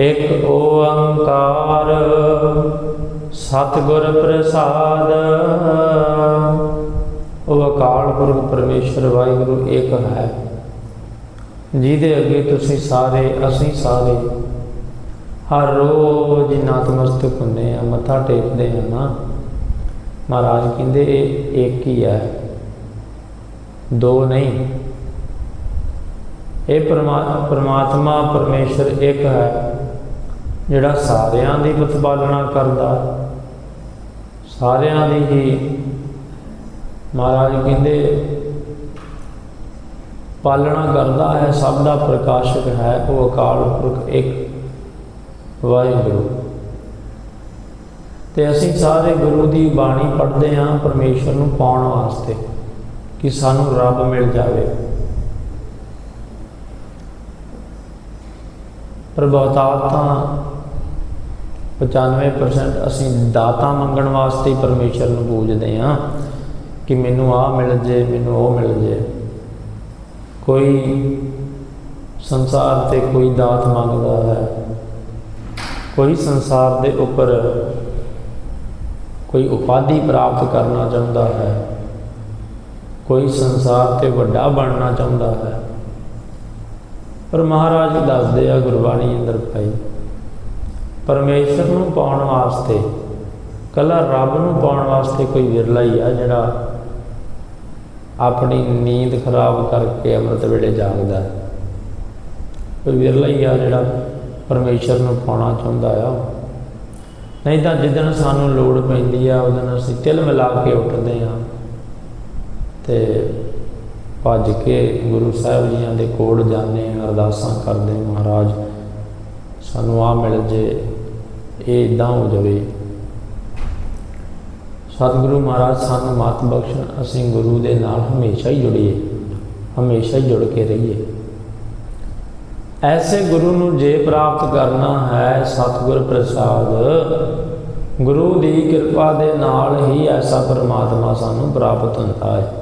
ਇਕ ਓੰਕਾਰ ਸਤਿਗੁਰ ਪ੍ਰਸਾਦ। ਉਹ ਅਕਾਲ ਪੁਰਖ ਪਰਮੇਸ਼ਰ ਵਾਹਿਗੁਰੂ ਏਕ ਹੈ, ਜਿਹਦੇ ਅੱਗੇ ਤੁਸੀਂ ਸਾਰੇ, ਅਸੀਂ ਸਾਰੇ ਹਰ ਰੋਜ਼ ਹੀ ਨਤਮਸਤਕ ਹੁੰਦੇ ਆ ਮੱਥਾ ਟੇਕਦੇ ਆ ਨਾ। ਮਹਾਰਾਜ ਕਹਿੰਦੇ ਇਹ ਇੱਕ ਹੀ ਹੈ, ਦੋ ਨਹੀਂ ਇਹ ਪਰਮਾ- ਪਰਮਾਤਮਾ ਪਰਮੇਸ਼ਰ ਇੱਕ ਹੈ, ਜਿਹੜਾ ਸਾਰਿਆਂ ਦੀ ਪ੍ਰਤੀਪਾਲਨਾ ਕਰਦਾ। ਸਾਰਿਆਂ ਦੀ ਹੀ ਮਹਾਰਾਜ ਕਹਿੰਦੇ, ਪਾਲਣਾ ਕਰਦਾ ਹੈ, ਸਭ ਦਾ ਪ੍ਰਕਾਸ਼ਕ ਹੈ, ਉਹ ਅਕਾਲ ਪੁਰਖ ਇੱਕ ਵਾਹਿਗੁਰੂ। ਤੇ ਅਸੀਂ ਸਾਰੇ ਗੁਰੂ ਦੀ ਬਾਣੀ ਪੜ੍ਹਦੇ ਹਾਂ ਪਰਮੇਸ਼ਰ ਨੂੰ ਪਾਉਣ ਵਾਸਤੇ, ਕਿ ਸਾਨੂੰ ਰੱਬ ਮਿਲ ਜਾਵੇ। ਪਰ ਬਹੁਤਾਤ ਤਾਂ 95% ਅਸੀਂ ਦਾਤਾ ਮੰਗਣ ਵਾਸਤੇ ਹੀ ਪਰਮੇਸ਼ਰ ਨੂੰ ਪੂਜਦੇ ਹਾਂ ਕਿ ਮੈਨੂੰ ਆ ਮਿਲ ਜੇ, ਮੈਨੂੰ ਉਹ ਮਿਲ ਜੇ। ਕੋਈ ਸੰਸਾਰ ਤੇ ਕੋਈ ਦਾਤ ਮੰਗਦਾ ਹੈ, ਕੋਈ ਸੰਸਾਰ ਦੇ ਉੱਪਰ ਕੋਈ ਉਪਾਧੀ ਪ੍ਰਾਪਤ ਕਰਨਾ ਚਾਹੁੰਦਾ ਹੈ, ਕੋਈ ਸੰਸਾਰ ਤੇ ਵੱਡਾ ਬਣਨਾ ਚਾਹੁੰਦਾ ਹੈ। ਪਰ ਮਹਾਰਾਜ ਦੱਸਦੇ ਆ ਗੁਰਬਾਣੀ ਅੰਦਰ ਭਾਈ, ਪਰਮੇਸ਼ਰ ਨੂੰ ਪਾਉਣ ਵਾਸਤੇ, ਕੱਲਾ ਰੱਬ ਨੂੰ ਪਾਉਣ ਵਾਸਤੇ ਕੋਈ ਵਿਰਲਾ ਹੀ ਆ ਜਿਹੜਾ ਆਪਣੀ ਨੀਂਦ ਖਰਾਬ ਕਰਕੇ ਅੰਮ੍ਰਿਤ ਵੇਲੇ ਜਾਗਦਾ ਕੋਈ ਵਿਰਲਾ ਹੀ ਆ ਜਿਹੜਾ ਪਰਮੇਸ਼ਰ ਨੂੰ ਪਾਉਣਾ ਚਾਹੁੰਦਾ ਆ। ਨਹੀਂ ਤਾਂ ਜਿੱਦਣ ਸਾਨੂੰ ਲੋੜ ਪੈਂਦੀ ਆ ਉਦੋਂ ਅਸੀਂ ਤਿਲ ਮਿਲਾ ਕੇ ਉੱਠਦੇ ਆ ਤੇ ਭੱਜ ਕੇ ਗੁਰੂ ਸਾਹਿਬ ਜੀਆਂ ਦੇ ਕੋਲ ਜਾਂਦੇ ਹਾਂ, ਅਰਦਾਸਾਂ ਕਰਦੇ ਮਹਾਰਾਜ, ਸਾਨੂੰ ਆ ਮਿਲ ਜੇ, ਇਹ ਇਦਾਂ ਹੋ ਜਾਵੇ। ਸਤਿਗੁਰੂ ਮਹਾਰਾਜ, ਸਾਨੂੰ ਮਾਤ ਬਖਸ਼ਣ, ਅਸੀਂ ਗੁਰੂ ਦੇ ਨਾਲ ਹਮੇਸ਼ਾ ਹੀ ਜੁੜੀਏ, ਹਮੇਸ਼ਾ ਹੀ ਜੁੜ ਕੇ ਰਹੀਏ। ਐਸੇ ਗੁਰੂ ਨੂੰ ਜੇ ਪ੍ਰਾਪਤ ਕਰਨਾ ਹੈ ਸਤਿਗੁਰ ਪ੍ਰਸਾਦ, ਗੁਰੂ ਦੀ ਕਿਰਪਾ ਦੇ ਨਾਲ ਹੀ ਐਸਾ ਪਰਮਾਤਮਾ ਸਾਨੂੰ ਪ੍ਰਾਪਤ ਹੁੰਦਾ ਹੈ।